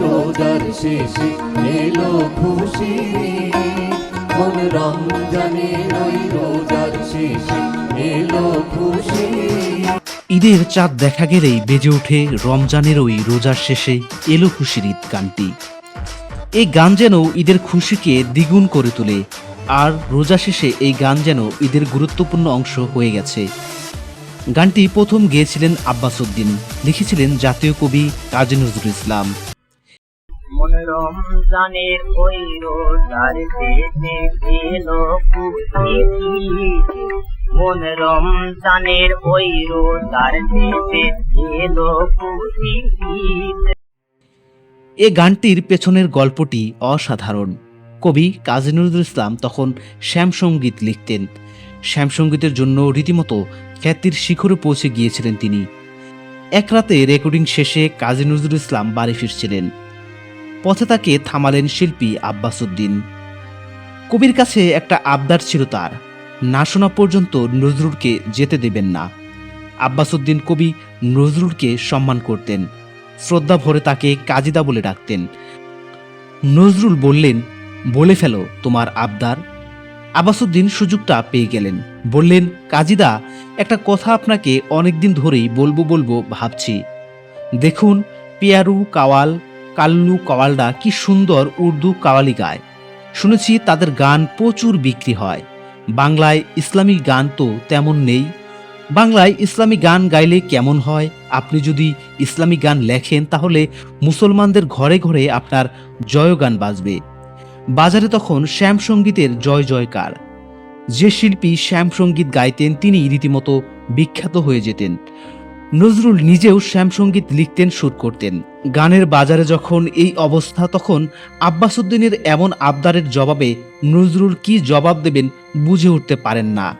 রোজার শেষে এলো খুশি মন রোজার শেষে এলো খুশি ঈদের চাঁদ দেখা গেলেই বেজে ওঠে রমজানের ওই রোজার শেষে এলো খুশির ঈদ গানটি এই গান যেন ঈদের খুশিকে দ্বিগুণ করে তোলে, আর রোজা শেষে এই গান যেন ঈদের গুরুত্বপূর্ণ অংশ হয়ে গেছে। গানটি প্রথম গেয়েছিলেন আব্বাস উদ্দিন। লিখেছিলেন জাতীয় কবি কাজী নজরুল ইসলাম। মন রমজানের ওই রোজার মন রমজানের ওই এ গানটির পেছনের গল্পটি অসাধারণ। কবি কাজী নজরুল ইসলাম তখন শ্যামসঙ্গীত লিখতেন। শ্যামসঙ্গীতের জন্য রীতিমতো খ্যাতির শিখরে পৌঁছে গিয়েছিলেন তিনি। এক রাতে রেকর্ডিং শেষে কাজী নজরুল ইসলাম বাড়ি ফিরছিলেন। পথে তাকে থামালেন শিল্পী আব্বাস উদ্দিন। কবির কাছে একটা আবদার ছিল তার, না শোনা পর্যন্ত নজরুলকে যেতে দেবেন না। আব্বাস উদ্দিন কবি নজরুলকে সম্মান করতেন। শ্রদ্ধা ভরে তাকে কাজিদা বলে ডাকতেন। নজরুল বললেন, বলে ফেলো তোমার আবদার। আবাসুদ্দিন সুযোগটা পেয়ে গেলেন। বললেন, কাজিদা, একটা কথা আপনাকে অনেকদিন ধরেই বলব বলব, ভাবছি। দেখুন, পিয়ারু কাওয়াল, কাল্লু কাওয়ালরা কি সুন্দর উর্দু কাওয়ালি গায় শুনেছি তাদের গান প্রচুর বিক্রি হয়। বাংলায় ইসলামী গান তো তেমন নেই। বাংলায় ইসলামী গান গাইলে কেমন হয়? আপনি যদি ইসলামী গান লেখেন, তাহলে মুসলমানদের ঘরে ঘরে আপনার জয়গান বাজবে। বাজারে তখন শ্যাম সঙ্গীতের জয় জয়কার। যে শিল্পী শ্যাম সংগীত গাইতেন তিনি রীতিমতো বিখ্যাত হয়ে যেতেন। নজরুল নিজেও শ্যাম সংগীত লিখতেন, সুর করতেন। গানের বাজারে যখন এই অবস্থা, তখন আব্বাস উদ্দিনের এমন আবদারের জবাবে নজরুল কি জবাব দেবেন বুঝে উঠতে পারেন না।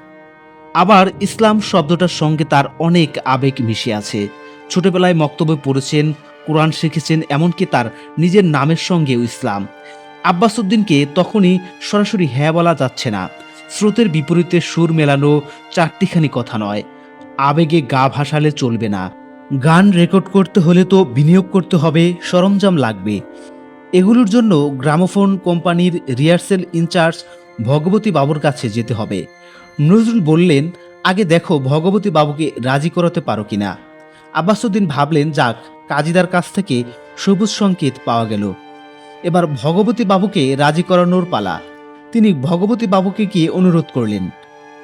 আবার ইসলাম শব্দটার সঙ্গে তার অনেক আবেগ মিশে আছে। ছোটবেলায় মক্তব্য পড়েছেন, কোরআন শিখেছেন, এমনকি তার নিজের নামের সঙ্গেও ইসলাম। আব্বাস উদ্দিনকে তখনই সরাসরি হ্যাঁ বলা যাচ্ছে না। স্রোতের বিপরীতে সুর মেলানো চারটিখানি কথা নয়। আবেগে গা ভাসালে চলবে না। গান রেকর্ড করতে হলে তো বিনিয়োগ করতে হবে, সরঞ্জাম লাগবে। এগুলোর জন্য গ্রামোফোন কোম্পানির রিহার্সেল ইনচার্জ ভগবতী বাবুর কাছে যেতে হবে। নজরুল বললেন, আগে দেখো ভগবতী বাবুকে রাজি করাতে পারো কিনা? আব্বাসুদ্দিন ভাবলেন, যাক, কাজীদার কাছ থেকে সবুজ সংকেত পাওয়া গেল। এবার ভগবতী বাবুকে রাজি করানোর পালা। তিনি ভগবতী বাবুকে গিয়ে অনুরোধ করলেন,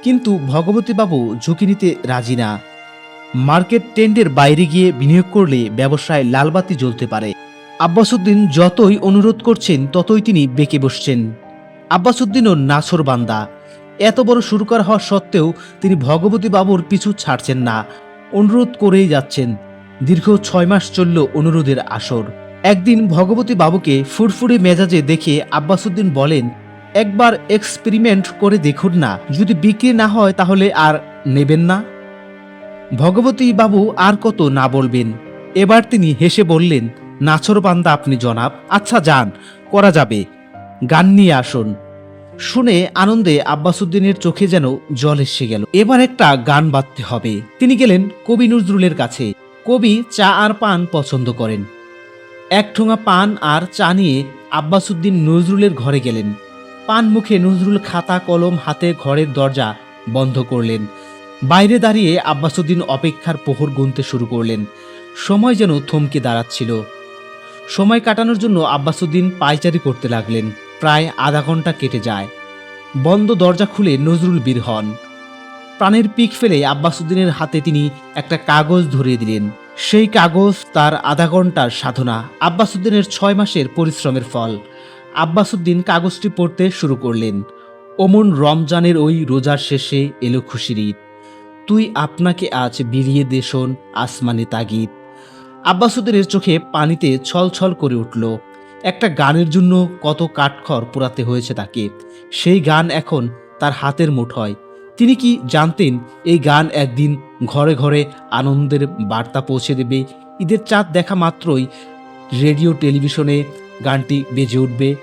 কিন্তু ভগবতী বাবু ঝুঁকি নিতে রাজি না। মার্কেট টেন্ডের বাইরে গিয়ে বিনিয়োগ করলে ব্যবসায় লালবাতি জ্বলতে পারে। আব্বাসুদ্দিন যতই অনুরোধ করছেন, ততই তিনি বেঁকে বসছেন। আব্বাসুদ্দিনও নাছর বান্দা। এত বড় শুরু করা হওয়া সত্ত্বেও তিনি ভগবতী বাবুর পিছু ছাড়ছেন না। অনুরোধ করেই যাচ্ছেন। দীর্ঘ ছয় মাস চলল অনুরোধের আসর। একদিন ভগবতী বাবুকে ফুরফুরে মেজাজে দেখে আব্বাসুদ্দিন বলেন, একবার এক্সপেরিমেন্ট করে দেখুন না, যদি বিক্রি না হয় তাহলে আর নেবেন না? ভগবতী বাবু আর কত না বলবেন। এবার তিনি হেসে বললেন, নাছর বান্দা আপনি জনাব আচ্ছা যান, করা যাবে। গান নিয়ে আসুন। শুনে আনন্দে আব্বাসুদ্দিনের চোখে যেন জল এসে গেল। এবার একটা গান বাঁধতে হবে। তিনি গেলেন কবি নজরুলের কাছে। কবি চা আর পান পছন্দ করেন। এক ঠোঙা পান আর চা নিয়ে আব্বাসুদ্দিন নজরুলের ঘরে গেলেন। পান মুখে নজরুল খাতা, কলম হাতে ঘরের দরজা বন্ধ করলেন। বাইরে দাঁড়িয়ে আব্বাসুদ্দিন অপেক্ষার পোহর গুনতে শুরু করলেন। সময় যেন থমকে দাঁড়াচ্ছিল। সময় কাটানোর জন্য আব্বাসুদ্দিন পায়চারি করতে লাগলেন। প্রায় আধা ঘণ্টা কেটে যায়। বন্ধ দরজা খুলে নজরুল বীর হন। প্রাণের পিক ফেলে আব্বাসুদ্দিনের হাতে তিনি একটা কাগজ ধরিয়ে দিলেন। সেই কাগজ, তার আধা ঘণ্টার সাধনা আব্বাসুদ্দিনের ছয় মাসের পরিশ্রমের ফল। আব্বাসুদ্দিন কাগজটি পড়তে শুরু করলেন। ওমন রমজানের ওই রোজার শেষে এলো খুশির ঈদ। তুই আপনাকে আজ বিলিয়ে দেশন আসমানে তাগিদ। আব্বাসুদ্দিনের চোখে পানিতে ছলছল করে উঠল। একটা গানের জন্য কত কাঠখড় পোড়াতে হয়েছে তাকে। সেই গান এখন তার হাতের মুঠোয়। তিনি কি জানতেন এই গান একদিন ঘরে ঘরে আনন্দের বার্তা পৌঁছে দেবে? ঈদের চাঁদ দেখা মাত্রই রেডিও, টেলিভিশনে গানটি বেজে উঠবে।